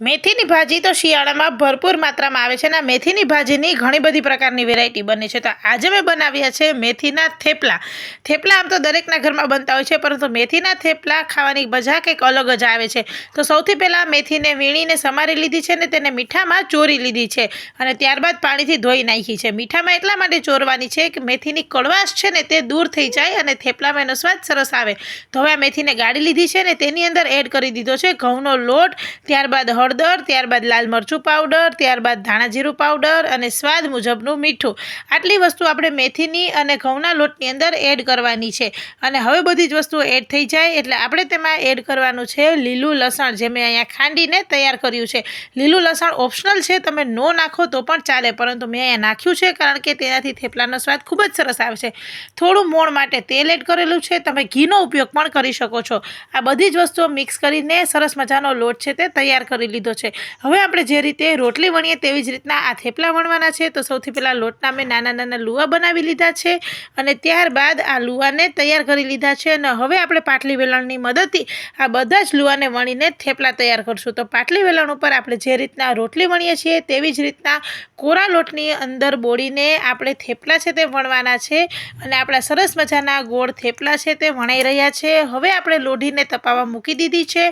મેથીની ભાજી તો શિયાળામાં ભરપૂર માત્રામાં આવે છે અને મેથીની ભાજીની ઘણી બધી પ્રકારની વેરાયટી બને છે. તો આજે મેં બનાવ્યા છે મેથીના થેપલા. થેપલા આમ તો દરેકના ઘરમાં બનતા હોય છે, પરંતુ મેથીના થેપલા ખાવાની મજા કંઈક અલગ જ આવે છે. તો સૌથી પહેલાં મેથીને વીણીને સમારી લીધી છે ને તેને મીઠામાં ચોરી લીધી છે અને ત્યારબાદ પાણીથી ધોઈ નાખી છે. મીઠામાં એટલા માટે ચોરવાની છે કે મેથીની કડવાશ છે ને તે દૂર થઈ જાય અને થેપલામાં એનો સ્વાદ સરસ આવે. તો હવે મેથીને ગાળી લીધી છે ને તેની અંદર એડ કરી દીધો છે ઘઉંનો લોટ, ત્યારબાદ હળદર, ત્યારબાદ લાલ મરચું પાવડર, ત્યારબાદ ધાણા જીરું પાવડર અને સ્વાદ મુજબનું મીઠું. આટલી વસ્તુ આપણે મેથીની અને ઘઉંના લોટની અંદર એડ કરવાની છે. અને હવે બધી જ વસ્તુઓ એડ થઈ જાય એટલે આપણે તેમાં એડ કરવાનું છે લીલું લસણ, જે મેં અહીંયા ખાંડીને તૈયાર કર્યું છે. લીલું લસણ ઓપ્શનલ છે, તમે નો નાખો તો પણ ચાલે, પરંતુ મેં અહીંયા નાખ્યું છે કારણ કે તેનાથી થેપલાનો સ્વાદ ખૂબ જ સરસ આવે છે. થોડું મોણ માટે તેલ એડ કરેલું છે, તમે ઘીનો ઉપયોગ પણ કરી શકો છો. આ બધી જ વસ્તુઓ મિક્સ કરીને સરસ મજાનો લોટ છે તે તૈયાર કરી છે. હવે આપણે જે રીતે રોટલી વણીએ તેવી જ રીતના આ થેપલા વણવાના છે. તો સૌથી પહેલાં લોટના મેં નાના નાના લુવા બનાવી લીધા છે અને ત્યારબાદ આ લુવાને તૈયાર કરી લીધા છે અને હવે આપણે પાટલી વેલણની મદદથી આ બધા જ લુવાને વણીને થેપલા તૈયાર કરશું. તો પાટલી વેલણ ઉપર આપણે જે રીતના રોટલી વણીએ છીએ તેવી જ રીતના કોરા લોટની અંદર બોળીને આપણે થેપલા છે તે વણવાના છે અને આપણા સરસ મજાના ગોળ થેપલા છે તે વણાઈ રહ્યા છે. હવે આપણે લોઢીને તપાવવા મૂકી દીધી છે.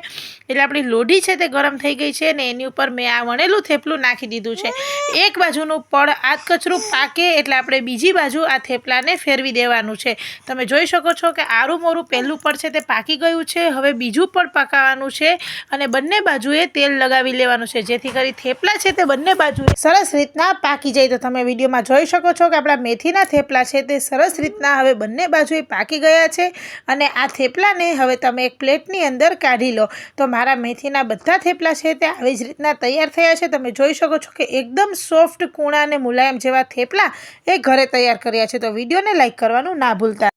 એટલે આપણી લોઢી છે તે ગરમ થઈ ગઈ છે ને એની ઉપર મેં આ વણેલું થેપલું નાખી દીધું છે. એક બાજુનું પડ આદ કચરું પાકે એટલે આપણે બીજી બાજુ આ થેપલાને ફેરવી દેવાનું છે. તમે જોઈ શકો છો કે આરું મોરું પહેલું પડ છે તે પાકી ગયું છે, હવે બીજું પડ પકાવવાનું છે અને બંને બાજુએ તેલ લગાવી લેવાનું છે. જેથી કરી થેપલા છે તે બંને બાજુએ સરસ રીતના પાકી જાય. તો તમે વિડીયોમાં જોઈ શકો છો કે આપણા મેથીના થેપલા છે તે સરસ રીતના હવે બંને બાજુએ પાકી ગયા છે અને આ થેપલાને હવે તમે એક પ્લેટની અંદર કાઢી લો. તો મારા મેથીના બધા થેપલા છે તે આવી જ રીતના તૈયાર થયા છે. તમે જોઈ શકો છો કે એકદમ સોફ્ટ કૂણા અને મુલાયમ જેવા થેપલા એ ઘરે તૈયાર કર્યા છે. તો વિડીયોને લાઇક કરવાનું ના ભૂલતા.